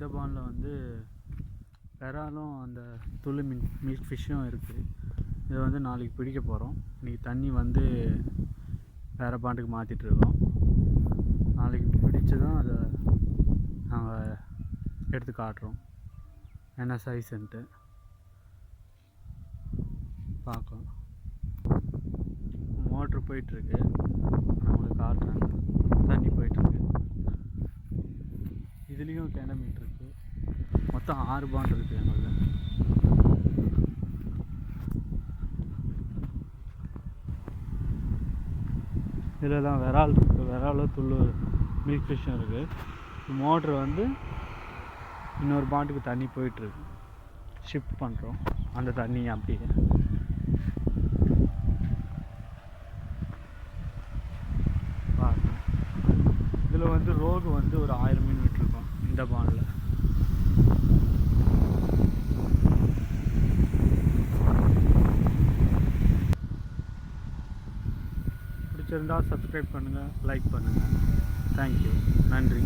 இந்த பானில் வந்து விராலும் அந்த துளு மின் மில்க் ஃபிஷ்ஷும் இருக்குது இதை வந்து நாளைக்கு பிடிக்க போகிறோம் இன்றைக்கி தண்ணி வந்து வேறு பாண்டுக்கு மாற்றிட்டுருக்கோம் நாளைக்கு பிடிச்சு தான் அதை நாங்கள் எடுத்து காட்டுறோம். என்ன சைஸ்ன்ட்டு பார்க்கலாம். மோட்ரு போயிட்டுருக்கு நான் உங்களுக்கு காட்டுறேன் தண்ணி போயிட்டுருக்கு இதுலேயும் கிண மீன் இருக்குது மொத்தம் ஆறு பாண்ட் இருக்குது எங்களில். இதில் தான் விரால் இருக்குது விரால் துள்ளு மில்க் ஃபிஷ்ஷும் இருக்குது மோட்ரு வந்து இன்னொரு பாண்டுக்கு தண்ணி போயிட்டுருக்கு. ஷிஃப்ட் பண்ணுறோம் அந்த தண்ணி அப்படியே. இதில் வந்து ரோகு வந்து ஒரு ஆயிரம் மீன் இந்த பானில். பிடிச்சிருந்தால் சப்ஸ்கிரைப் பண்ணுங்கள் லைக் பண்ணுங்கள் தேங்க்யூ நன்றி.